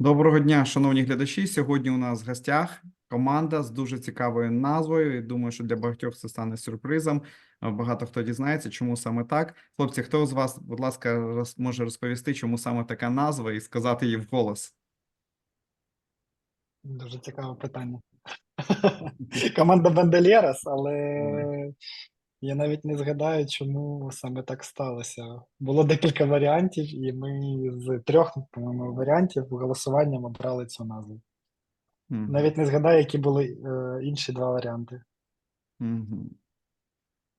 Доброго дня, шановні глядачі. Сьогодні у нас в гостях команда з дуже цікавою назвою. І думаю, що для багатьох це стане сюрпризом. Багато хто дізнається, чому саме так. Хлопці, хто з вас, будь ласка, може розповісти, чому саме така назва і сказати її вголос? Дуже цікаве питання. Команда Бандельєрас, але я навіть не згадаю, чому саме так сталося. Було декілька варіантів, і ми з трьох, по-моєму, варіантів голосуванням обрали цю назву. Мгм. Навіть не згадаю, які були е, інші два варіанти. Мгм.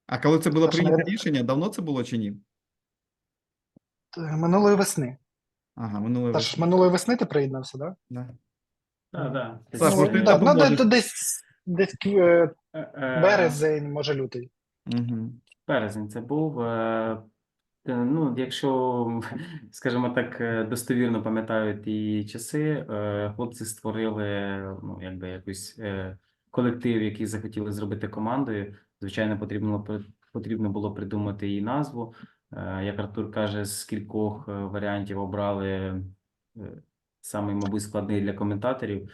А коли це було прийнято навіть- рішення, давно це було чи ні? Минулої весни. Ага, минулої Та весни. ж минулої весни ти приєднався, так? Да? Так, так. Ну, там ну, десь, десь е, Е, березень, може лютий. Березень це був. е, е, Ну, якщо, скажімо так, е, достовірно пам'ятаю ті часи, хлопці створили ну, якби якийсь колектив, який захотіли зробити командою. Звичайно, потрібно при- потрібно було придумати її назву. Як Артур каже, з кількох варіантів обрали е, самий, мабуть, складний для коментаторів.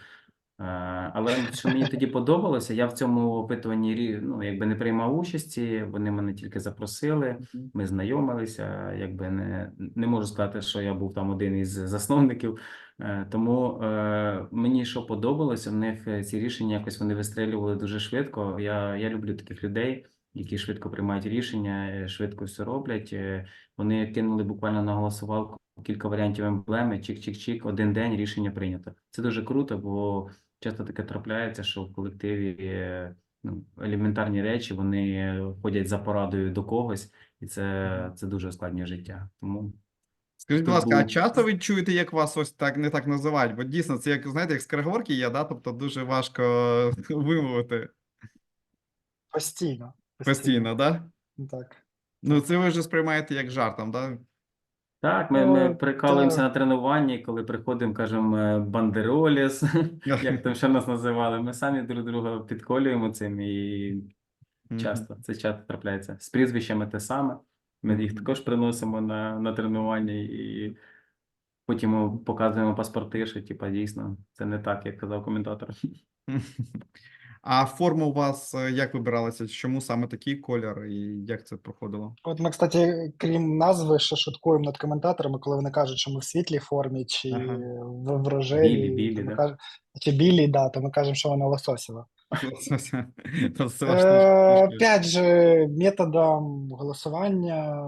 Е, Але що мені тоді подобалося, я в цьому опитуванні ну, якби не приймав участі, вони мене тільки запросили, ми знайомилися. Якби не, не можу сказати, що я був там один із засновників. Е, Тому е, мені що подобалося, в них ці рішення якось вони вистрелювали дуже швидко. Я, я люблю таких людей, які швидко приймають рішення, швидко все роблять. Вони кинули буквально на голосувалку кілька варіантів емблеми, чик-чик-чик, один день рішення прийнято. Це дуже круто, бо часто таке трапляється, що в колективі ну, елементарні речі вони ходять за порадою до когось, і це, це дуже ускладнює життя. Тому Скажіть, будь ласка, а часто ви чуєте, як вас ось так не так називають? Бо дійсно це як знаєте, як скороговорки є, да? Тобто дуже важко вимовити Постійно. постійно, да? Так. Ну, це ви вже сприймаєте як жартом, да? Так, ми, ми О, прикалуємося так. на тренуванні, коли приходимо, кажемо е, бандероліс, як там ще нас називали. Ми самі друг друга підколюємо цим і часто це часто трапляється. З прізвищами те саме. Ми їх також приносимо на, на тренування і потім показуємо паспорти, що типа дійсно це не так, як казав коментатор. А форма у вас е, як вибиралася? Чому саме такий колір і як це проходило? От ми, кстати, крім назви, ще шуткуємо над коментаторами, коли вони кажуть, що ми в світлій формі, чи Ага. в, в рожевій, Білі, білі, да. кажемо, чи білі, да, то ми кажемо, що вона лососєва. Е, Опять же, методом голосування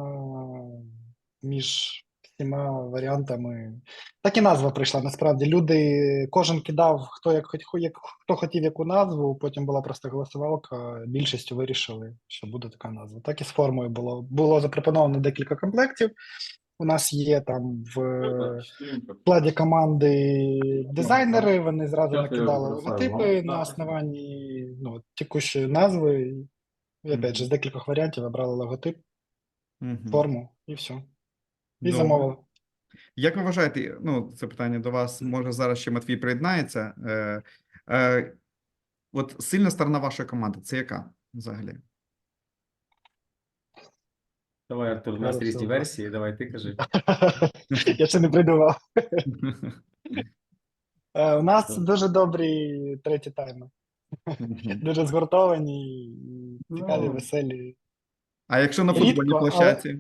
між всіма варіантами. Так і назва прийшла. Насправді люди, кожен кидав, хто як, як хто хотів яку назву, потім була просто голосувалка. Більшістю вирішили, що буде така назва. Так і з формою було. Було запропоновано декілька комплектів. У нас є там в складі команди дизайнери, вони зразу накидали логотипи на основанні ну, текущої назви. І опять же, з декількох варіантів обрали логотип, форму і все. І Добре. замовили. Як ви вважаєте, ну, це питання до вас, може зараз ще Матвій приєднається. Е, е, от сильна сторона вашої команди, це яка взагалі? Давай, Артур, у нас різні версії, давай ти кажи. Я ще не придумав. Е, У нас дуже добрі треті тайми. Дуже згуртовані, і цікаві, Ну. веселі. А якщо на футбольній площадці?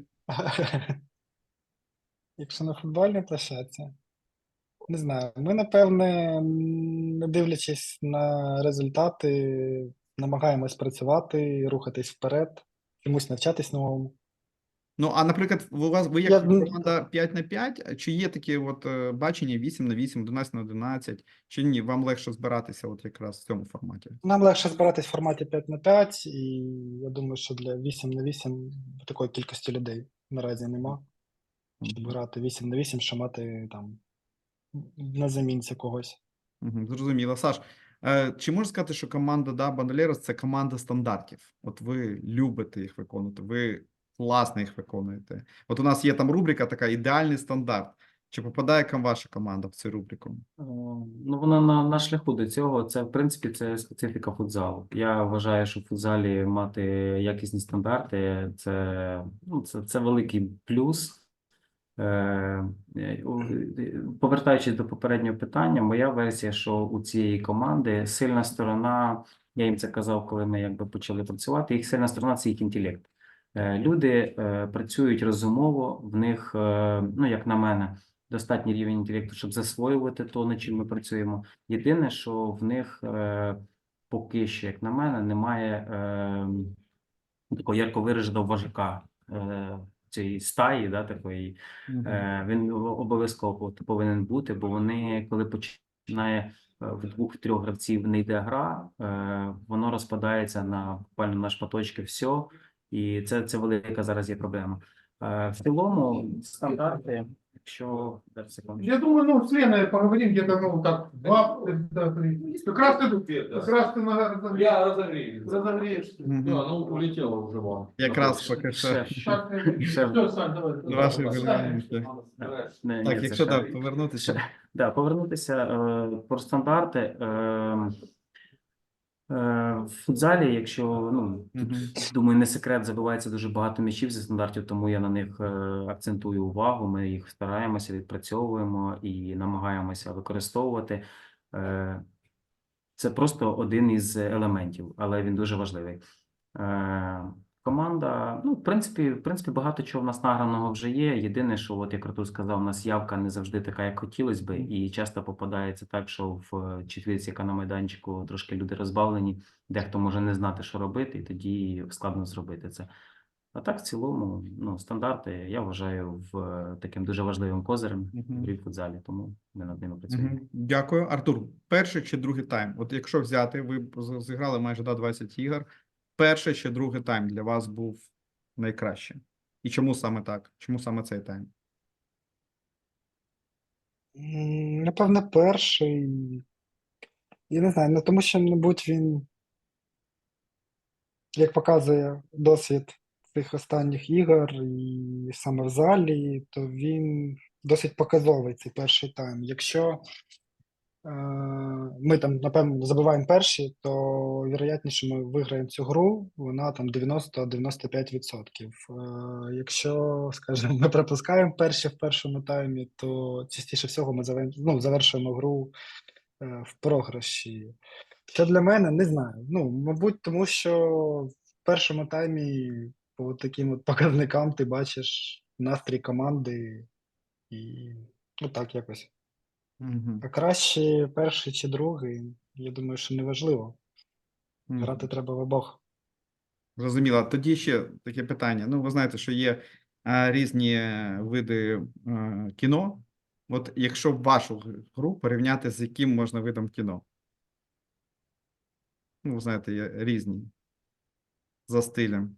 Якщо на футбольній площадці, не знаю. Ми, напевне, не дивлячись на результати, намагаємось працювати, рухатись вперед, чомусь навчатись новому. Ну, а наприклад, у вас ви як Я команда 5 на 5, чи є такі от е, бачення 8 на 8, 11 на 11, чи ні? Вам легше збиратися от якраз в цьому форматі? Нам легше збиратись в форматі 5 на 5, і я думаю, що для 8 на 8 такої кількості людей наразі нема. Грати 8 на 8, що мати там на замінці когось. Мгм, Зрозуміло. Саш, е, чи можна сказати, що команда да, Бандолерос – це команда стандартів? От ви любите їх виконувати, ви класно їх виконуєте. От у нас є там рубрика така «Ідеальний стандарт». Чи попадає ваша команда в цю рубрику? Е, Ну, вона на, на шляху до цього. Це, в принципі, це специфіка футзалу. Я вважаю, що в футзалі мати якісні стандарти це, ну, це, це великий плюс. Е, е, е, Повертаючись до попереднього питання, моя версія, що у цієї команди сильна сторона, я їм це казав, коли ми якби почали працювати. Їх сильна сторона це їх інтелект. Люди працюють розумово, в них, ну як на мене, достатній рівень інтелекту, щоб засвоювати то, над чим ми працюємо. Єдине, що в них поки що, як на мене, немає е, такого ярко вираженого вожака е, цієї стаї, да, такої. mm -hmm. Він обов'язково повинен бути, бо вони, коли починає е, в двох-трьох гравців не йде гра, е, воно розпадається на буквально на шматочки все, і це, це велика зараз є проблема. Е, В цілому стандарти, якщо зараз секунду. Я думаю, ну, с Леной поговорим где-то, ну, так, два, да, три. Как раз ты, как раз ты на, Я разогрею. разогреешь. Мгм. Да, ну улетело уже вам. Якраз поки що. Ще, Так, э, Ще. всё, Сань, давай. Ваші Давай. варіанти. не, Так, ні, це якщо ще- так, повернутися. ще- Да, повернутися е, про стандарти. Е, е, в футзалі, якщо ну тут, думаю, не секрет, забивається дуже багато м'ячів зі стандартів, тому я на них е, акцентую увагу. Ми їх стараємося, відпрацьовуємо і намагаємося використовувати. Е, Це просто один із елементів, але він дуже важливий. Команда, ну, в принципі, в принципі, багато чого в нас награного вже є. Єдине, що, от як Артур сказав, у нас явка не завжди така, як хотілося би, і часто попадається так, що в е, четвірці, яка на майданчику, трошки люди розбавлені, дехто може не знати, що робити, і тоді складно зробити це. А так, в цілому, ну, стандарти я вважаю в е, таким дуже важливим козирем в футзалі, тому ми над ними працюємо. Дякую. Артур, перший чи другий тайм? От якщо взяти, ви зіграли майже да, 20 ігор. Перший чи другий тайм для вас був найкраще? І чому саме так? Чому саме цей тайм? М, Напевне, перший. Я не знаю, ну тому що, мабуть, він, як показує досвід цих останніх ігор, і саме в залі, то він досить показовий цей перший тайм. Якщо ми там, напевно, забиваємо перші, то вірогятніше ми виграємо цю гру, вона там 90-95%. Е, якщо, скажімо, ми пропускаємо перші в першому таймі, то частіше всього ми ну, завершуємо гру е, в програші. Що для мене, не знаю. Ну, мабуть, тому що в першому таймі по таким от показникам ти бачиш настрій команди і ну так якось. Мгм. А краще перший чи другий, я думаю, що не важливо. Мгм. Грати треба в обох. Зрозуміло. Тоді ще таке питання. Ну, ви знаєте, що є е, різні види е, кіно. От якщо вашу г- гру порівняти з яким можна видом кіно? Ну, ви знаєте, є різні за стилем.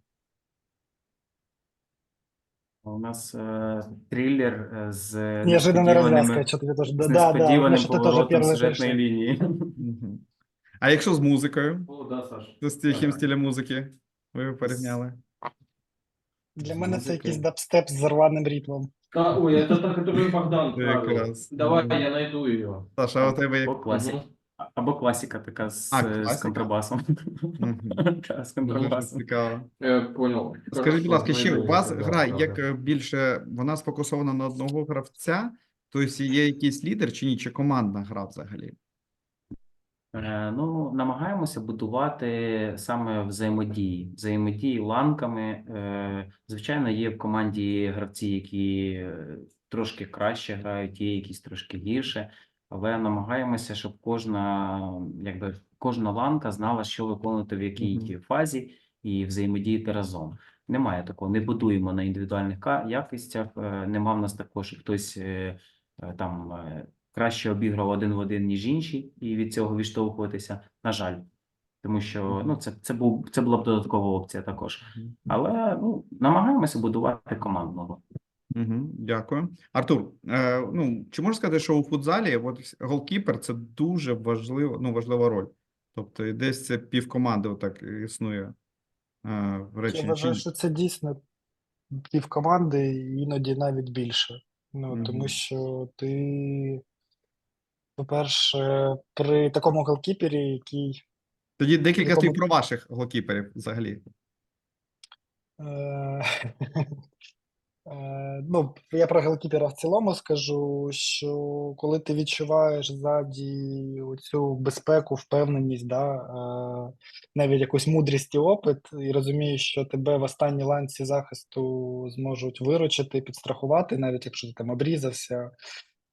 У нас е, трилер е, з Неожиданная несподіваними- развязка, что ты тоже... з Да, да, да, несподіваним что ты тоже поворотом первый сюжетної пришел. лінії. Мгм. А якщо з музикою? О, да, Саш. З яким Так. стилем музики ви порівняли? Для З мене це музики. якийсь дабстеп з зарваним ритмом. А, ой, это та, которую Богдан Я правил. раз. Давай, Мгм. я найду ее. Саша, а у тебе як? Або класика. Або класика така з, А, з контрабасом. Та, З Дуже контрабасом. цікаво. Понял. Скажіть, будь ласка, ще у вас гра як е, більше вона сфокусована на одного гравця? Тобто є якийсь лідер чи ні? Чи командна гра взагалі? Е, Ну, намагаємося будувати саме взаємодії, взаємодії ланками. Е, Звичайно, є в команді гравці, які е, трошки краще грають, є якісь трошки гірше, але намагаємося, щоб кожна, якби кожна ланка знала, що виконувати в якій Мгм. фазі і взаємодіяти разом. Немає такого, не будуємо на індивідуальних якостях. е, Нема в нас такого, що хтось е, е, там краще обіграв один в один, ніж інші, і від цього відштовхуватися. На жаль, тому що ну це, це був це була б додаткова опція також. Але ну намагаємося будувати командну гру. Угу, дякую. Артур, е, ну, чи можна сказати, що у футзалі от голкіпер це дуже важлива, ну, важлива роль. Тобто десь це півкоманди отак існує е, в Я речі. вважаю, що це дійсно півкоманди, і іноді навіть більше. Ну, Мгм. тому що ти, по-перше, при такому голкіпері, який Тоді декілька якому- слів про ваших голкіперів взагалі. е, Ну, я про голкіпера в цілому скажу, що коли ти відчуваєш ззаді цю безпеку, впевненість, да, е, навіть якусь мудрість і опит, і розумієш, що тебе в останній ланці захисту зможуть виручити, підстрахувати, навіть якщо ти там обрізався,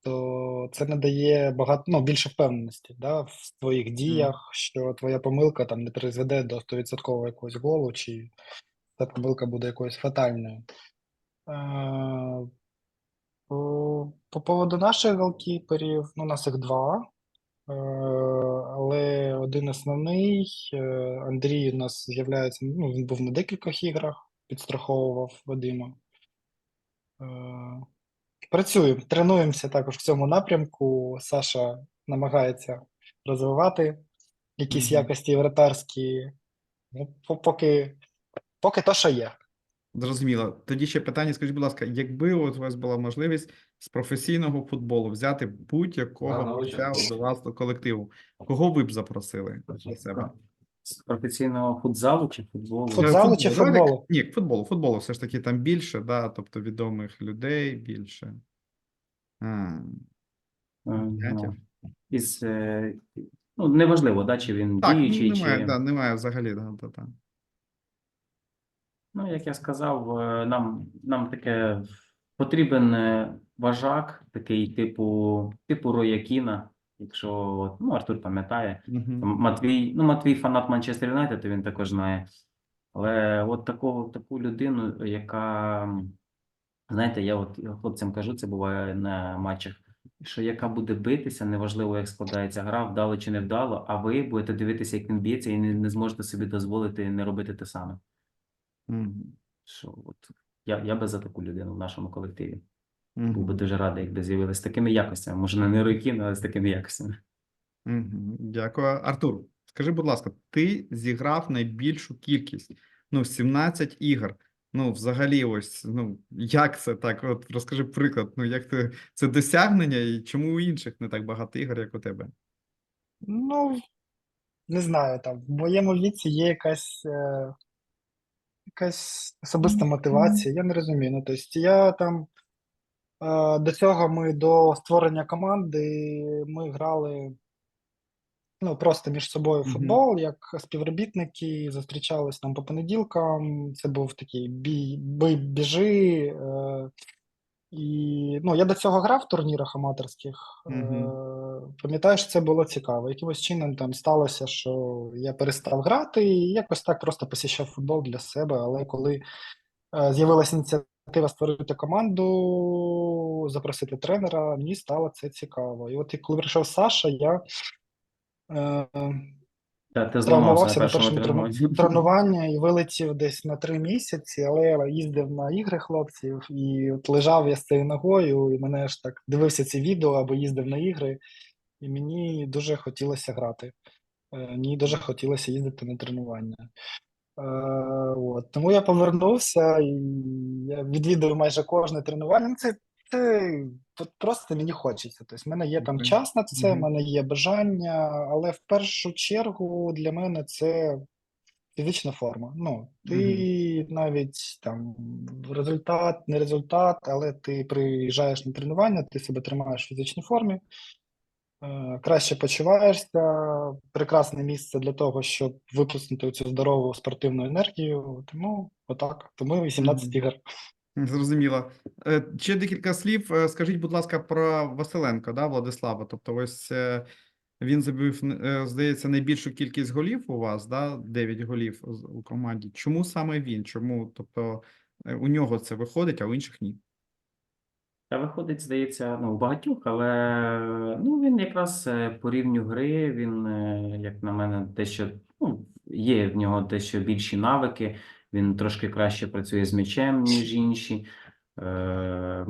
то це надає багато ну, більше впевненості да, в твоїх діях, що твоя помилка там не призведе до 100% якогось голу, чи та помилка буде якоюсь фатальною. Е, По, по поводу наших голкіперів, ну, у нас їх два, е, але один основний, е, Андрій у нас з'являється, ну, він був на декількох іграх, підстраховував Вадима. Працюємо, тренуємося також в цьому напрямку. Саша намагається розвивати якісь Мгм. якості вратарські. Ну, поки, поки то, що є. Зрозуміло. Тоді ще питання, скажіть, будь ласка, якби от у вас була можливість з професійного футболу взяти будь-якого очень. до вас до колективу, кого ви б запросили для себе? З професійного футзалу чи футболу? Фут- Футзалу чи Футбол, футболу? Ні, футболу. Футболу все ж таки там більше, да, тобто відомих людей більше. А, Е, ну, із, е, ну, неважливо, да, чи він так, ну, діючий, немає, чи... да, немає взагалі, да, да, да. Ну, як я сказав, е, нам, нам таке потрібен е, вожак, такий типу, типу Роякіна, якщо ну, Артур пам'ятає. Мгм. Там Матвій, ну, Матвій фанат Манчестер Юнайтед, він також знає. Але от такого, таку людину, яка, знаєте, я от хлопцям кажу, це буває на матчах, що яка буде битися, неважливо, як складається гра, вдало чи не вдало, а ви будете дивитися, як він б'ється, і не, не зможете собі дозволити не робити те саме. Що от я, я би за таку людину в нашому колективі. Був би дуже радий, якби з'явилися з такими якостями. Може, не Неройкін, але з такими якостями. Мгм. Дякую. Артур, скажи, будь ласка, ти зіграв найбільшу кількість, ну, 17 ігор. Ну, взагалі, ось, ну, як це так? От розкажи приклад, ну, як ти це досягнення і чому у інших не так багато ігор, як у тебе? Ну, не знаю, там в моєму віці є якась, е, якась особиста мотивація. Я не розумію. Ну, тобто я там е, до цього ми до створення команди ми грали ну, просто між собою футбол, mm -hmm. як співробітники, зустрічались там по понеділкам. Це був такий бій, бій біжи. Е, і ну, я до цього грав в турнірах аматорських. Е, пам'ятаю, що це було цікаво. Якимось чином там сталося, що я перестав грати і якось так просто посіщав футбол для себе. Але коли е, з'явилася ініціатива створити команду, запросити тренера, мені стало це цікаво. І от коли прийшов Саша, я е, Та, ти зламався на першому тренуванні. трену- тренуванні і вилетів десь на три місяці, але я їздив на ігри хлопців, і от лежав я з цією ногою, і мене ж так дивився ці відео або їздив на ігри, і мені дуже хотілося грати. Е, Мені дуже хотілося їздити на тренування. Е, от. Тому я повернувся і я відвідую майже кожне тренування. Ну, це от просто мені хочеться. Тобто, в мене є там час на це, в мене є бажання, але в першу чергу для мене це фізична форма. Ну, ти навіть там результат, не результат, але ти приїжджаєш на тренування, ти себе тримаєш в фізичній формі. Е, Краще почуваєшся, прекрасне місце для того, щоб випустити цю здорову спортивну енергію. Тому отак. Тому 18 Мгм. ігор. Зрозуміло. Е, Ще декілька слів. Е, Скажіть, будь ласка, про Василенко, да, Владислава. Тобто, ось е, він забив, здається, найбільшу кількість голів у вас, да, 9 голів у команді. Чому саме він? Чому, тобто, у нього це виходить, а у інших ні? Та виходить, здається, ну, у багатьох, але ну, він якраз по рівню гри, він, як на мене, дещо ну, є в нього дещо більші навики, він трошки краще працює з м'ячем, ніж інші. Е,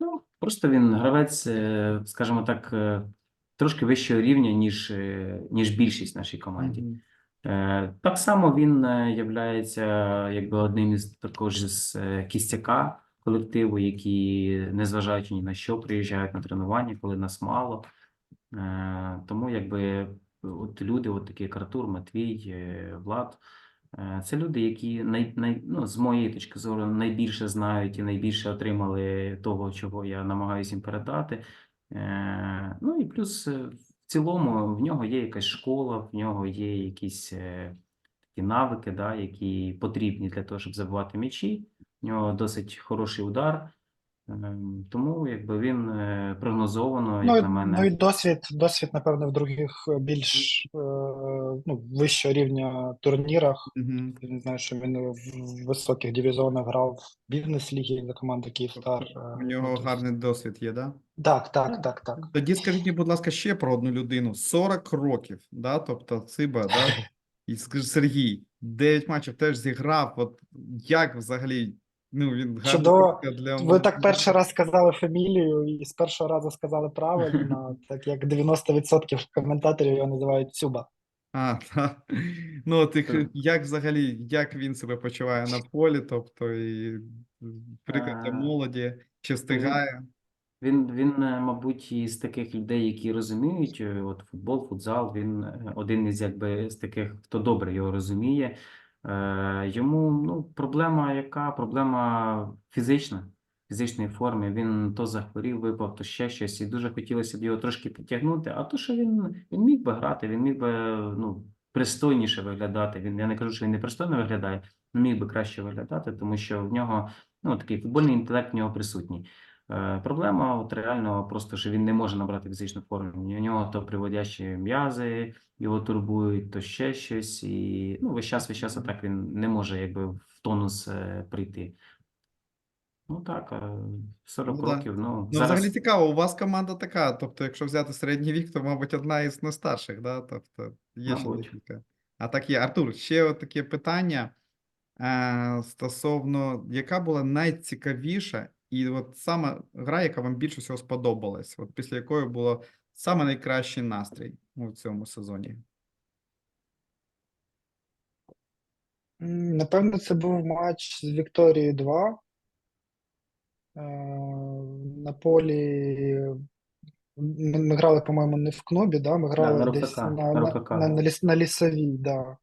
ну, просто він гравець, е, скажімо так, е, трошки вищого рівня, ніж, е, ніж більшість в нашій команді. Е, Так само він являється якби одним із також з кістяка колективу, які, незважаючи ні на що, приїжджають на тренування, коли нас мало. Е, Тому якби от люди, от такі як Артур, Матвій, Влад, Це люди, які най, най, ну, з моєї точки зору найбільше знають і найбільше отримали того, чого я намагаюся їм передати. Е, Ну і плюс е, в цілому в нього є якась школа, в нього є якісь е, такі навики, да, які потрібні для того, щоб забивати м'ячі. В нього досить хороший удар. Ем, Тому якби він е, прогнозовано, Ну, як і- на мене. ну і досвід, досвід, напевно, в других е, більш е, ну, вищого рівня турнірах. Угу. Я не знаю, що він в високих дивізіонах грав в бізнес-лігі за команду Київстар. е, У нього ну, то- гарний досвід є, да? Так, так, так, так. Тоді скажіть мені, будь ласка, ще про одну людину. 40 років, да? Тобто Циба, да? І скажи, Сергій, 9 матчів теж зіграв. От як взагалі? Ну, він Чудово. для Ви так перший раз сказали фамілію і з першого разу сказали правильно, так як 90% коментаторів його називають Цюба. А, так. Ну, от їх, Так. як взагалі, як він себе почуває на полі, тобто і приклад для молоді, чи встигає? Він, він, е, мабуть, із таких людей, які розуміють е, от футбол, футзал, він е, один із якби з таких, хто добре його розуміє. Е, Йому ну, проблема яка? Проблема фізична, фізичної форми. Він то захворів, випав, то ще щось, і дуже хотілося б його трошки підтягнути. А то, що він, він міг би грати, він міг би ну, пристойніше виглядати. Він, я не кажу, що він не пристойно виглядає, але міг би краще виглядати, тому що в нього ну, такий футбольний інтелект в нього присутній. Е, Проблема от реально просто, що він не може набрати фізичну форму. У нього то приводящі м'язи його турбують, то ще щось, і ну, весь час, весь час отак він не може якби в тонус е, прийти. Ну так, е, 40 Ну да. років, ну, Ну, зараз взагалі цікаво, у вас команда така. Тобто, якщо взяти середній вік, то, мабуть, одна із найстарших, да? Тобто, є ще декілька. А так є. Артур, ще от таке питання е, стосовно, яка була найцікавіша, і от саме гра, яка вам більше всього сподобалась, от після якої було саме найкращий настрій у цьому сезоні. Напевно, це був матч з Вікторією 2. Е, На полі ми, ми грали, по-моєму, не в Кнобі, да? ми грали на десь на, на на, на, на, ліс, на лісовій, да.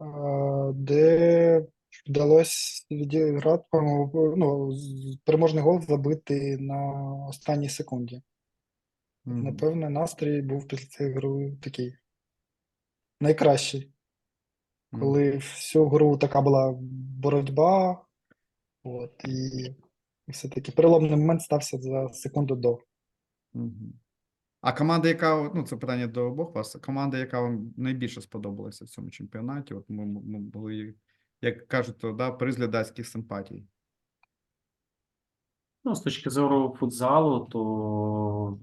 Е, де вдалося відіграти, ну, переможний гол забити на останній секунді. Мгм. Напевне, настрій був після цієї гри такий найкращий. Мгм. коли всю гру така була боротьба, от, і, все-таки переломний момент стався за секунду до. Мгм. А команда, яка, ну це питання до обох вас, команда, яка вам найбільше сподобалася в цьому чемпіонаті, от ми, ми були, як кажуть, то, да, призглядацьких симпатій. Ну, з точки зору футзалу, то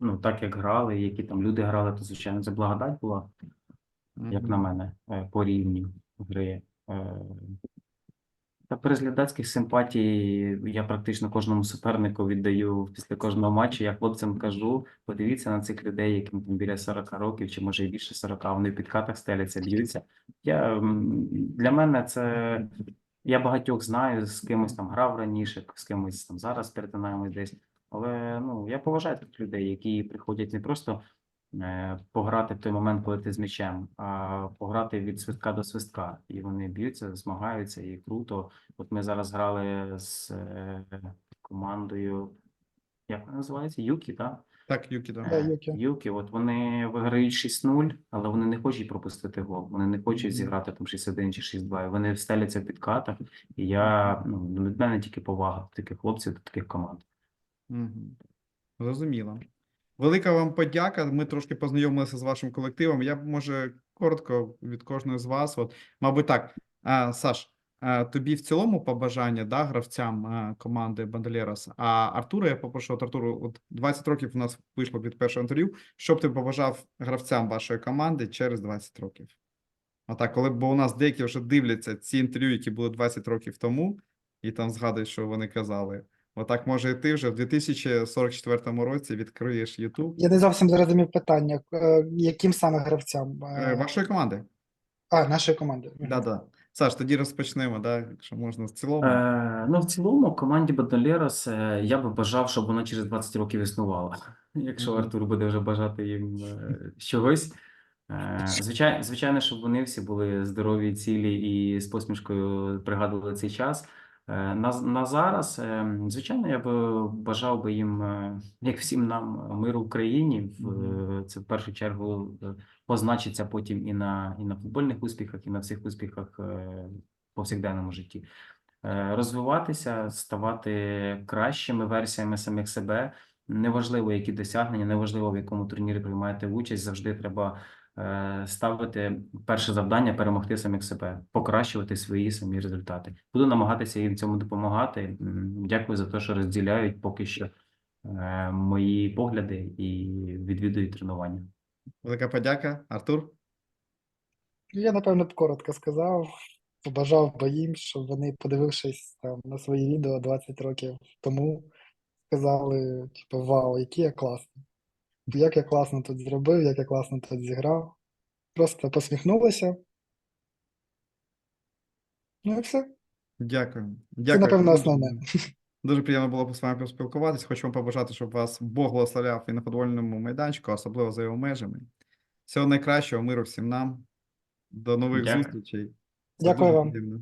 ну, так як грали, які там люди грали, то звичайно це благодать була, як на мене, е, по рівню гри. Та при глядацьких симпатій я практично кожному супернику віддаю після кожного матчу. Я хлопцям кажу: подивіться на цих людей, яким там біля 40 років, чи може і більше 40, вони в підкатах стеляться, б'ються. Я для мене це я багатьох знаю, з кимось там грав раніше, з кимось там зараз перетинаємось десь. Але ну я поважаю таких людей, які приходять не просто пограти в той момент, коли ти з м'ячем, а пограти від свистка до свистка. І вони б'ються, змагаються, і круто. От ми зараз грали з е, командою, як вона називається? Юкі, так? Так, Юкі, да. Да, Юкі. Юкі, от вони виграють 6-0, але вони не хочуть пропустити гол. Вони не хочуть зіграти там 6-1 чи 6-2. І вони стеляться в підкатах. І я ну від мене тільки повага до таких хлопців, до таких команд. Мгм. Зрозуміло. Велика вам подяка. Ми трошки познайомилися з вашим колективом. Я може, коротко від кожної з вас. От, мабуть, так. А, Саш, а, тобі в цілому побажання да, гравцям а, команди Бандолерос. А Артура, я попрошу от Артуру, от 20 років у нас вийшло від першого інтерв'ю. Що б ти побажав гравцям вашої команди через 20 років? Отак, коли бо у нас деякі вже дивляться ці інтерв'ю, які були 20 років тому, і там згадують, що вони казали. Отак, може, і ти вже в 2044 році відкриєш YouTube Я не зовсім зрозумів питання, е, яким саме гравцям? е, Е, вашої команди. А, нашої команди. Мгм. Да-да. Саш, тоді розпочнемо, да, якщо можна в цілому. Е, ну, в цілому, команді е, я би бажав, щоб вона через 20 років існувала. Якщо Мгм. Артур буде вже бажати їм е, чогось. Е, Звичайно, звичайно, щоб вони всі були здорові, цілі і з посмішкою пригадували цей час. Е, На, на зараз, е, звичайно, я би бажав би їм, е, як всім нам, миру в країні. В, е, Це в першу чергу е, позначиться потім і на, і на футбольних успіхах, і на всіх успіхах е, повсякденному житті. Е, Розвиватися, ставати кращими версіями самих себе. Неважливо, які досягнення, неважливо, в якому турнірі приймаєте участь, завжди треба е, ставити перше завдання перемогти самих себе, покращувати свої самі результати. Буду намагатися їм цьому допомагати. Дякую за те, що розділяють поки що е, мої погляди і відвідують тренування. Велика подяка, Артур. Я, напевно, б коротко сказав. Побажав би їм, щоб вони, подивившись там на свої відео 20 років тому, сказали, типу, вау, який я класний. Як я класно тут зробив, як я класно тут зіграв. Просто посміхнулися. Ну і все. Дякую. Це, напевно, основне. Дуже приємно було з вами поспілкуватися. Хочу вам побажати, щоб вас Бог благословляв і на футбольному майданчику, особливо за його межами. Всього найкращого, миру всім нам. До нових Дякую. зустрічей. Це Дякую вам. приємно.